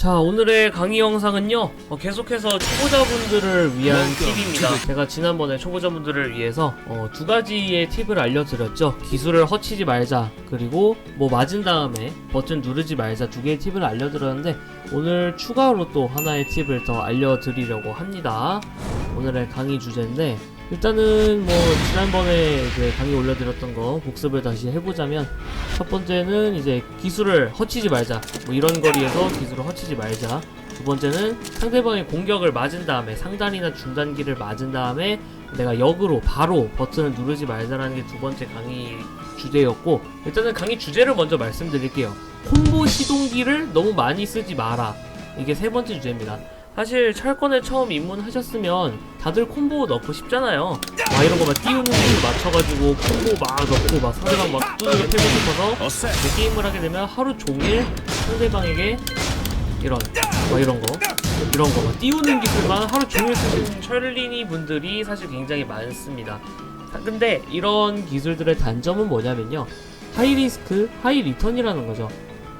자 오늘의 강의 영상은요 어, 계속해서 초보자분들을 위한 팁입니다. 제가 지난번에 초보자분들을 위해서 어, 두 가지의 팁을 알려드렸죠. 기술을 허치지 말자 그리고 뭐 맞은 다음에 버튼 누르지 말자 두 개의 팁을 알려드렸는데 오늘 추가로 또 하나의 팁을 더 알려드리려고 합니다. 오늘의 강의 주제인데 일단은 뭐 지난번에 이제 강의 올려드렸던 거 복습을 다시 해보자면 첫 번째는 이제 기술을 허치지 말자. 뭐 이런 거리에서 기술을 허치지 말자. 두 번째는 상대방의 공격을 맞은 다음에 상단이나 중단기를 맞은 다음에 내가 역으로 바로 버튼을 누르지 말자라는 게 두 번째 강의 주제였고 일단은 강의 주제를 먼저 말씀드릴게요. 콤보 시동기를 너무 많이 쓰지 마라. 이게 세 번째 주제입니다. 사실 철권에 처음 입문하셨으면 다들 콤보 넣고 싶잖아요. 막 이런 거막 띄우는 기술 맞춰가지고 콤보 막 넣고 막 상대방 막 두들겨 패고 싶어서 그 게임을 하게 되면 하루 종일 상대방에게 이런 막 이런 거 이런 거 막 띄우는 기술만 하루 종일 쓰시는 철린이 분들이 사실 굉장히 많습니다. 아, 근데 이런 기술들의 단점은 뭐냐면요. 하이 리스크, 하이 리턴이라는 거죠.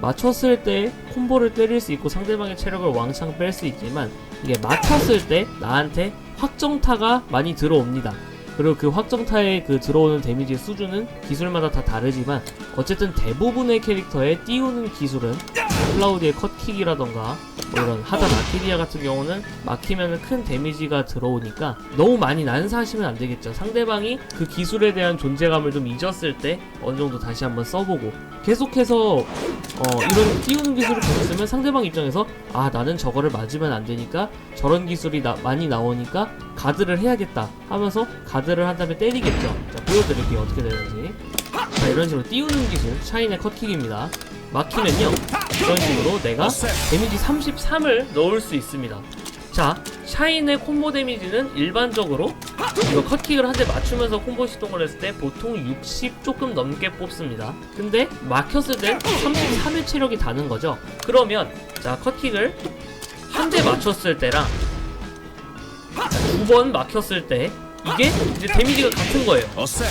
맞췄을 때 콤보를 때릴 수 있고 상대방의 체력을 왕창 뺄 수 있지만 이게 맞췄을 때 나한테 확정타가 많이 들어옵니다. 그리고 그 확정타의 그 들어오는 데미지 수준은 기술마다 다 다르지만 어쨌든 대부분의 캐릭터에 띄우는 기술은 클라우디의 컷킥이라던가 뭐 이런 하단 아키디아 같은 경우는 막히면 큰 데미지가 들어오니까 너무 많이 난사하시면 안 되겠죠. 상대방이 그 기술에 대한 존재감을 좀 잊었을 때 어느 정도 다시 한번 써보고 계속해서 어, 이런 띄우는 기술을 계속 쓰면 상대방 입장에서 아 나는 저거를 맞으면 안 되니까 저런 기술이 나, 많이 나오니까 가드를 해야겠다 하면서 가드를 한 다음에 때리겠죠. 자 보여드릴게요 어떻게 되는지. 자 이런 식으로 띄우는 기술 샤인의 컷킥입니다. 막히면요 이런 식으로 내가 데미지 33을 넣을 수 있습니다. 자, 샤인의 콤보 데미지는 일반적으로 이거 컷킥을 한 대 맞추면서 콤보 시동을 했을 때 보통 60 조금 넘게 뽑습니다. 근데 막혔을 땐 33의 체력이 다는 거죠. 그러면 자, 컷킥을 한 대 맞췄을 때랑 두 번 막혔을 때 이게 이제 데미지가 같은 거예요.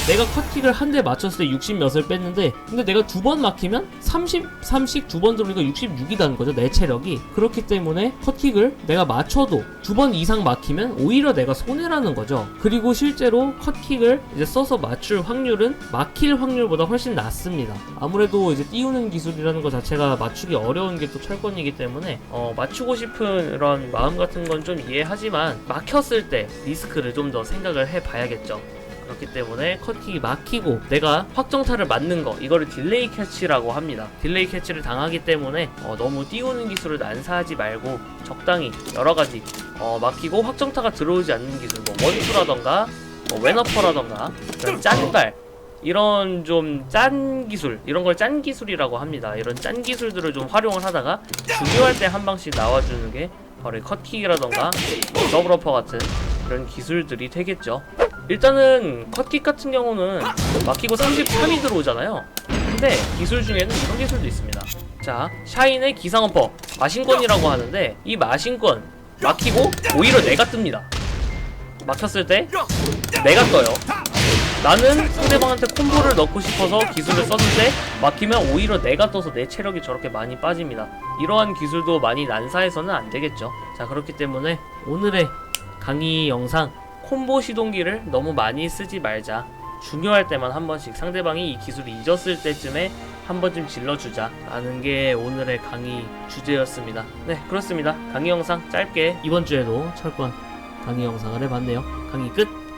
내가 컷킥을 한 대 맞췄을 때 60 몇을 뺐는데 근데 내가 두 번 막히면 30, 30씩 두 번 들어오니까 66이 다는 거죠 내 체력이. 그렇기 때문에 컷킥을 내가 맞춰도 두 번 이상 막히면 오히려 내가 손해라는 거죠. 그리고 실제로 컷킥을 이제 써서 맞출 확률은 막힐 확률보다 훨씬 낮습니다. 아무래도 이제 띄우는 기술이라는 것 자체가 맞추기 어려운 게 또 철권이기 때문에 어, 맞추고 싶은 이런 마음 같은 건 좀 이해하지만 막혔을 때 리스크를 좀 더 생각을 해봐야겠죠 그렇기 때문에 컷킥이 막히고 내가 확정타를 맞는 거 이거를 딜레이 캐치라고 합니다. 딜레이 캐치를 당하기 때문에 어, 너무 띄우는 기술을 난사하지 말고 적당히 여러 가지 어, 막히고 확정타가 들어오지 않는 기술 뭐 원투라던가 뭐 웬어퍼라던가 짠발 이런 좀 짠 기술 이런 걸 짠 기술이라고 합니다. 이런 짠 기술들을 좀 활용을 하다가 중요할 때 한 방씩 나와주는 게 바로 이 컷킥이라던가 뭐 더블어퍼 같은 그런 기술들이 되겠죠. 일단은 컷킥 같은 경우는 막히고 33이 들어오잖아요. 근데 기술 중에는 이런 기술도 있습니다. 자, 샤인의 기상어퍼 마신권이라고 하는데 이 마신권 막히고 오히려 내가 뜹니다. 막혔을 때 내가 떠요. 나는 상대방한테 콤보를 넣고 싶어서 기술을 썼는데 막히면 오히려 내가 떠서 내 체력이 저렇게 많이 빠집니다. 이러한 기술도 많이 난사해서는 안 되겠죠. 자, 그렇기 때문에 오늘의 강의 영상 콤보 시동기를 너무 많이 쓰지 말자. 중요할 때만 한 번씩 상대방이 이 기술을 잊었을 때쯤에 한 번쯤 질러주자 라는 게 오늘의 강의 주제였습니다. 네, 그렇습니다. 강의 영상 짧게 이번 주에도 철권 강의 영상을 해봤네요. 강의 끝!